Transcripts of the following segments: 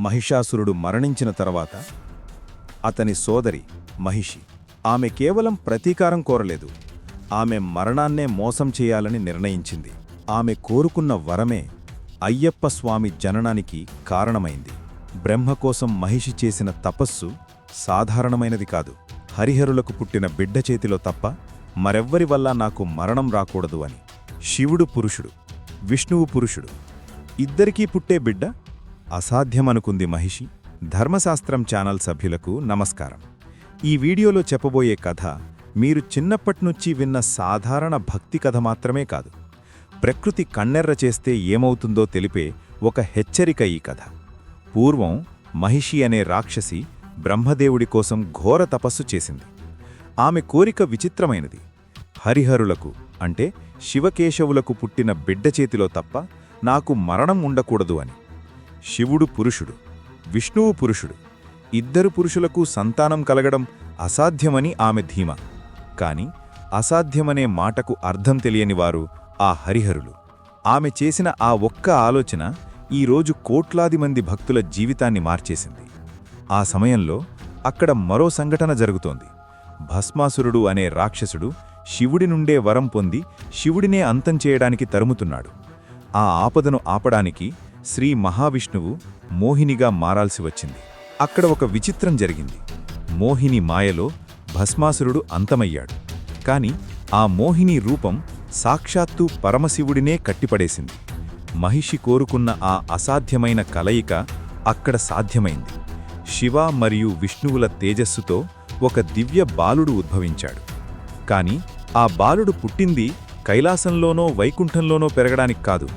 మహిషాసురుడు మరణించిన తర్వాత అతని సోదరి మహిషి ఆమె కేవలం ప్రతీకారం కోరలేదు. ఆమె మరణాన్నే మోసం చేయాలని నిర్ణయించింది. ఆమె కోరుకున్న వరమే అయ్యప్ప స్వామి జననానికి కారణమైంది. బ్రహ్మ కోసం మహిషి చేసిన తపస్సు సాధారణమైనది కాదు. హరిహరులకు పుట్టిన బిడ్డ చేతిలో తప్ప మరెవ్వరి వల్ల నాకు మరణం రాకూడదు అని. శివుడు పురుషుడు విష్ణువు పురుషుడు ఇద్దరికీ పుట్టే బిడ్డ అసాధ్యమనుకుంది మహిషి. ధర్మశాస్త్రం ఛానల్ సభ్యులకు నమస్కారం. ఈ వీడియోలో చెప్పబోయే కథ మీరు చిన్నప్పటినుంచి విన్న సాధారణ భక్తి కథ మాత్రమే కాదు. ప్రకృతి కన్నెర్ర చేస్తే ఏమవుతుందో తెలిపే ఒక హెచ్చరిక ఈ కథ. పూర్వం మహిషి అనే రాక్షసి బ్రహ్మదేవుడి కోసం ఘోర తపస్సు చేసింది. ఆమె కోరిక విచిత్రమైనది. హరిహరులకు అంటే శివకేశవులకు పుట్టిన బిడ్డ చేతిలో తప్ప నాకు మరణం ఉండకూడదు అని. శివుడు పురుషుడు విష్ణువు పురుషుడు ఇద్దరు పురుషులకు సంతానం కలగడం అసాధ్యమని ఆమె ధీమ. కాని అసాధ్యమనే మాటకు అర్థం తెలియని వారు ఆ హరిహరులు. ఆమె చేసిన ఆ ఒక్క ఆలోచన ఈరోజు కోట్లాది మంది భక్తుల జీవితాన్ని మార్చేసింది. ఆ సమయంలో అక్కడ మరో సంఘటన జరుగుతోంది. భస్మాసురుడు అనే రాక్షసుడు శివుడి నుండే వరం పొంది శివుడినే అంతం చేయడానికి తరుముతున్నాడు. ఆ ఆపదను ఆపడానికి శ్రీ మహావిష్ణువు మోహినిగా మారాల్సి వచ్చింది. అక్కడ ఒక విచిత్రం జరిగింది. మోహిని మాయలో భస్మాసురుడు అంతమయ్యాడు. కాని ఆ మోహిని రూపం సాక్షాత్తు పరమశివుడినే కట్టిపడేసింది. మహిషి కోరుకున్న ఆ అసాధ్యమైన కలయిక అక్కడ సాధ్యమైంది. శివ మరియు విష్ణువుల తేజస్సుతో ఒక దివ్య బాలుడు ఉద్భవించాడు. కాని ఆ బాలుడు పుట్టింది కైలాసంలోనో వైకుంఠంలోనో పెరగడానికి కాదు.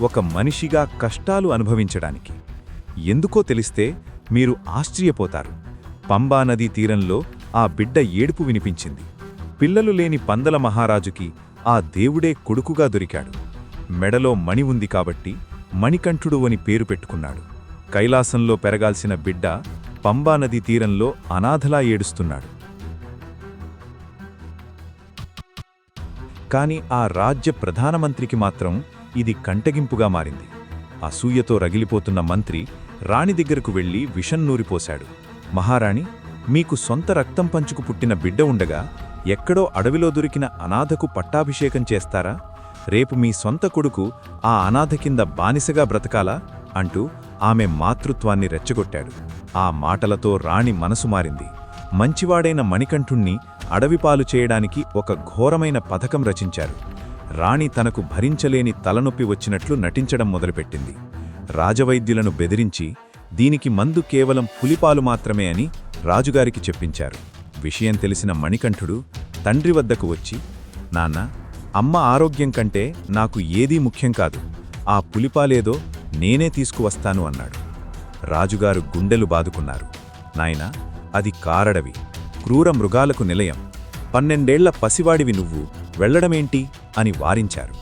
ఒక మనిషిగా కష్టాలు అనుభవించడానికి. ఎందుకో తెలిస్తే మీరు ఆశ్చర్యపోతారు. పంబానదీ తీరంలో ఆ బిడ్డ ఏడుపు వినిపించింది. పిల్లలు లేని పందల మహారాజుకి ఆ దేవుడే కొడుకుగా దొరికాడు. మెడలో మణి ఉంది కాబట్టి మణికంఠుడు అని పేరు పెట్టుకున్నాడు. కైలాసంలో పెరగాల్సిన బిడ్డ పంబానదీ తీరంలో అనాథలా ఏడుస్తున్నాడు. కానీ ఆ రాజ్య ప్రధానమంత్రికి మాత్రం ఇది కంటగింపుగా మారింది. అసూయతో రగిలిపోతున్న మంత్రి రాణి దగ్గరకు వెళ్ళి విషం నూరిపోశాడు. మహారాణి మీకు సొంత రక్తం పంచుకు పుట్టిన బిడ్డ ఉండగా ఎక్కడో అడవిలో దొరికిన అనాథకు పట్టాభిషేకం చేస్తారా? రేపు మీ సొంత కొడుకు ఆ అనాథ కింద బానిసగా బ్రతకాలా? అంటూ ఆమె మాతృత్వాన్ని రెచ్చగొట్టాడు. ఆ మాటలతో రాణి మనసు మారింది. మంచివాడైన మణికంఠుణ్ణి అడవిపాలు చేయడానికి ఒక ఘోరమైన పథకం రచించారు. రాణి తనకు భరించలేని తలనొప్పి వచ్చినట్లు నటించడం మొదలుపెట్టింది. రాజవైద్యులను బెదిరించి దీనికి మందు కేవలం పులిపాలు మాత్రమే అని రాజుగారికి చెప్పించారు. విషయం తెలిసిన మణికంఠుడు తండ్రి వద్దకు వచ్చి నాన్న అమ్మ ఆరోగ్యం కంటే నాకు ఏదీ ముఖ్యం కాదు. ఆ పులిపాలేదో నేనే తీసుకువస్తాను అన్నాడు. రాజుగారు గుండెలు బాదుకున్నారు. నాయనా అది కారడవి. క్రూర మృగాలకు నిలయం. పన్నెండేళ్ళ పసివాడివి నువ్వు వెళ్ళడమేంటి అని వారించారు.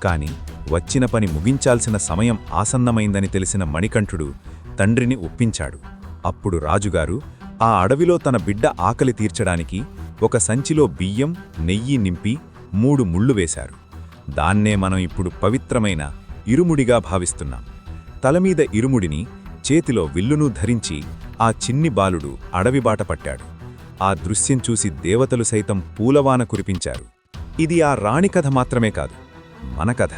కాని వచ్చిన పని ముగించాల్సిన సమయం ఆసన్నమైందని తెలిసిన మణికంఠుడు తండ్రిని ఒప్పించాడు. అప్పుడు రాజుగారు ఆ అడవిలో తన బిడ్డ ఆకలి తీర్చడానికి ఒక సంచిలో బియ్యం నెయ్యి నింపి మూడు ముళ్ళు వేశారు. దాన్నే మనం ఇప్పుడు పవిత్రమైన ఇరుముడిగా భావిస్తున్నాం. తలమీద ఇరుముడిని చేతిలో విల్లును ధరించి ఆ చిన్ని బాలుడు అడవిబాట పట్టాడు. ఆ దృశ్యం చూసి దేవతలు సైతం పూలవాన కురిపించారు. ఇది ఆ రాణి కథ మాత్రమే కాదు. మన కథ.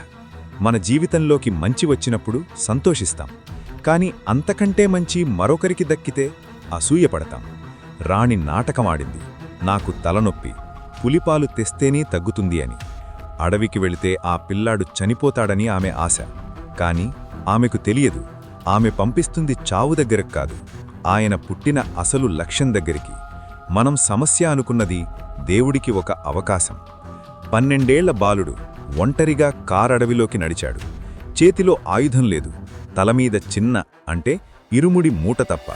మన జీవితంలోకి మంచి వచ్చినప్పుడు సంతోషిస్తాం. కాని అంతకంటే మంచి మరొకరికి దక్కితే అసూయపడతాం. రాణి నాటకమాడింది. నాకు తలనొప్పి. పులిపాలు తెస్తేనే తగ్గుతుంది అని. అడవికి వెళితే ఆ పిల్లాడు చనిపోతాడని ఆమె ఆశ. కాని ఆమెకు తెలియదు. ఆమె పంపిస్తుంది చావు దగ్గరకు కాదు. ఆయన పుట్టిన అసలు లక్ష్యం దగ్గరికి. మనం సమస్య అనుకున్నది దేవుడికి ఒక అవకాశం. పన్నెండేళ్ళ బాలుడు ఒంటరిగా కారడవిలోకి నడిచాడు. చేతిలో ఆయుధం లేదు. తలమీద చిన్న అంటే ఇరుముడి మూట తప్ప.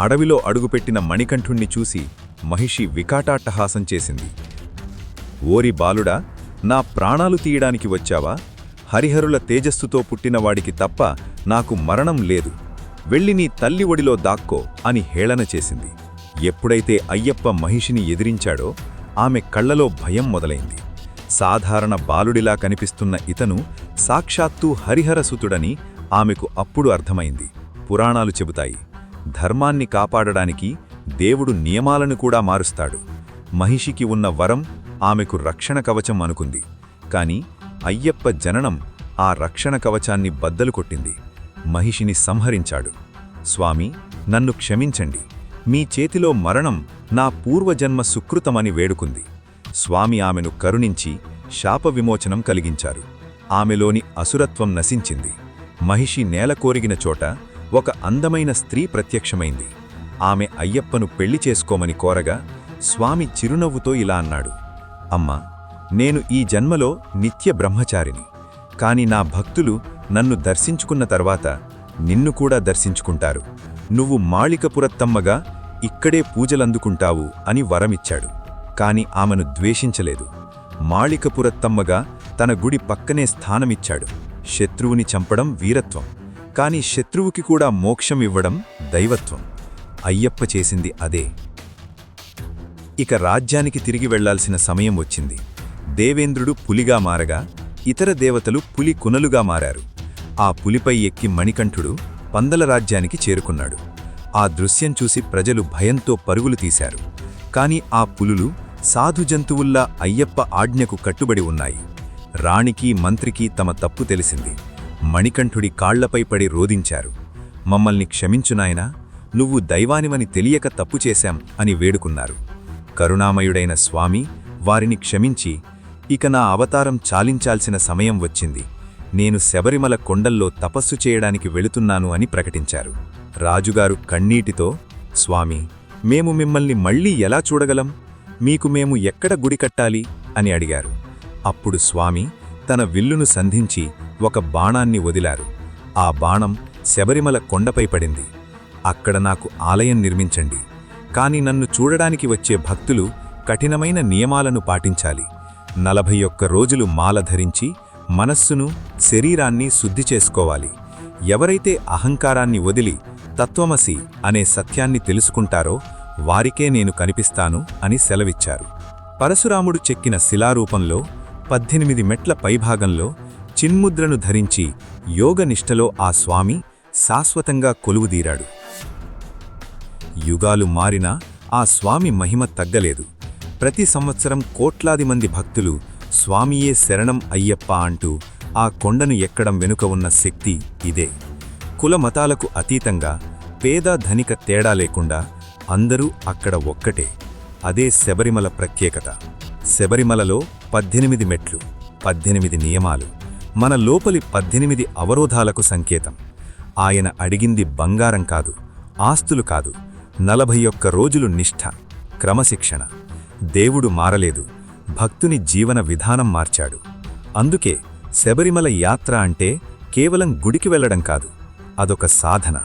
అడవిలో అడుగుపెట్టిన మణికంఠుణ్ణి చూసి మహిషి వికాటాట్టహాసం చేసింది. ఓరి బాలుడా నా ప్రాణాలు తీయడానికి వచ్చావా? హరిహరుల తేజస్సుతో పుట్టినవాడికి తప్ప నాకు మరణం లేదు. వెళ్ళి నీ తల్లి ఒడిలో దాక్కో అని హేళన చేసింది. ఎప్పుడైతే అయ్యప్ప మహిషిని ఎదిరించాడో ఆమె కళ్ళలో భయం మొదలైంది. సాధారణ బాలుడిలా కనిపిస్తున్న ఇతను సాక్షాత్తూ హరిహరసుతుడని ఆమెకు అప్పుడు అర్థమైంది. పురాణాలు చెబుతాయి. ధర్మాన్ని కాపాడడానికి దేవుడు నియమాలను కూడా మారుస్తాడు. మహిషికి ఉన్న వరం ఆమెకు రక్షణ కవచం అనుకుంది. కాని అయ్యప్ప జననం ఆ రక్షణ కవచాన్ని బద్దలు కొట్టింది. మహిషిని సంహరించాడు. స్వామి నన్ను క్షమించండి. మీ చేతిలో మరణం నా పూర్వజన్మ సుకృతమని వేడుకుంది. స్వామి ఆమెను కరుణించి శాప విమోచనం కలిగించారు. ఆమెలోని అసురత్వం నశించింది. మహిషి నేలకోరిగిన చోట ఒక అందమైన స్త్రీ ప్రత్యక్షమైంది. ఆమె అయ్యప్పను పెళ్ళి చేసుకోమని కోరగా స్వామి చిరునవ్వుతో ఇలా అన్నాడు అమ్మా నేను ఈ జన్మలో నిత్య బ్రహ్మచారిని. కాని నా భక్తులు నన్ను దర్శించుకున్న తర్వాత నిన్ను కూడా దర్శించుకుంటారు. నువ్వు మాళికపురత్తమ్మగా ఇక్కడే పూజలందుకుంటావు అని వరమిచ్చాడు. కాని ఆమెను ద్వేషించలేదు. మాళికపురత్తమ్మగా తన గుడి పక్కనే స్థానమిచ్చాడు. శత్రువుని చంపడం వీరత్వం. కాని శత్రువుకి కూడా మోక్షం ఇవ్వడం దైవత్వం. అయ్యప్ప చేసింది అదే. ఇక రాజ్యానికి తిరిగి వెళ్ళాల్సిన సమయం వచ్చింది. దేవేంద్రుడు పులిగా మారగా ఇతర దేవతలు పులి కునలుగా మారారు. ఆ పులిపై ఎక్కి మణికంఠుడు పందల రాజ్యానికి చేరుకున్నాడు. ఆ దృశ్యం చూసి ప్రజలు భయంతో పరుగులు తీశారు. కాని ఆ పులులు సాధు జంతువుల్లా అయ్యప్ప ఆజ్ఞకు కట్టుబడి ఉన్నాయి. రాణికి మంత్రికి తమ తప్పు తెలిసింది. మణికంఠుడి కాళ్ళపై పడి రోధించారు. మమ్మల్ని క్షమించునాయనా నువ్వు దైవానివని తెలియక తప్పు చేశాం అని వేడుకున్నారు. కరుణామయుడైన స్వామి వారిని క్షమించి ఇక నా అవతారం చాలించాల్సిన సమయం వచ్చింది. నేను శబరిమల కొండల్లో తపస్సు చేయడానికి వెళుతున్నాను అని ప్రకటించారు. రాజుగారు కన్నీటితో స్వామి మేము మిమ్మల్ని మళ్ళీ ఎలా చూడగలం? మీకు మేము ఎక్కడ గుడి కట్టాలి? అని అడిగారు. అప్పుడు స్వామి తన విల్లును సంధించి ఒక బాణాన్ని వదిలారు. ఆ బాణం శబరిమల కొండపై పడింది. అక్కడ నాకు ఆలయం నిర్మించండి. కాని నన్ను చూడడానికి వచ్చే భక్తులు కఠినమైన నియమాలను పాటించాలి. నలభై ఒక్క రోజులు మాల ధరించి మనస్సును శరీరాన్ని శుద్ధి చేసుకోవాలి. ఎవరైతే అహంకారాన్ని వదిలి తత్వమసి అనే సత్యాన్ని తెలుసుకుంటారో వారికే నేను కనిపిస్తాను అని సెలవిచ్చారు. పరశురాముడు చెక్కిన శిలారూపంలో పద్దెనిమిది మెట్ల పైభాగంలో చిన్ముద్రను ధరించి యోగనిష్టలో ఆ స్వామి శాశ్వతంగా కొలువుదీరాడు. యుగాలు మారినా ఆ స్వామి మహిమ తగ్గలేదు. ప్రతి సంవత్సరం కోట్లాది మంది భక్తులు స్వామియే శరణం అయ్యప్ప అంటూ ఆ కొండను ఎక్కడం వెనుక ఉన్న శక్తి ఇదే. కులమతాలకు అతీతంగా పేద ధనిక తేడా లేకుండా అందరూ అక్కడ ఒక్కటే. అదే శబరిమల ప్రత్యేకత. శబరిమలలో పద్దెనిమిది మెట్లు పద్దెనిమిది నియమాలు మన లోపలి పద్దెనిమిది అవరోధాలకు సంకేతం. ఆయన అడిగింది బంగారం కాదు ఆస్తులు కాదు నలభై ఒక్క రోజులు నిష్ఠ క్రమశిక్షణ. దేవుడు మారలేదు భక్తుని జీవన విధానం మార్చాడు. అందుకే శబరిమల యాత్ర అంటే కేవలం గుడికి వెళ్ళడం కాదు అదొక సాధన.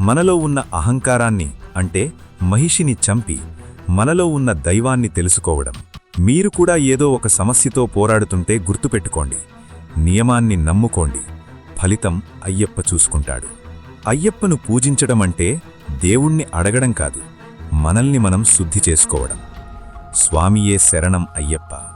మనలో ఉన్న అహంకారాన్ని అంటే మహిషిని చంపి మనలో ఉన్న దైవాన్ని తెలుసుకోవడం. మీరు కూడా ఏదో ఒక సమస్యతో పోరాడుతుంటే గుర్తుపెట్టుకోండి. నియమాన్ని నమ్ముకోండి. ఫలితం అయ్యప్ప చూసుకుంటాడు. అయ్యప్పను పూజించడం అంటే దేవుణ్ణి అడగడం కాదు. మనల్ని మనం శుద్ధి చేసుకోవడం. స్వామియే శరణం అయ్యప్ప.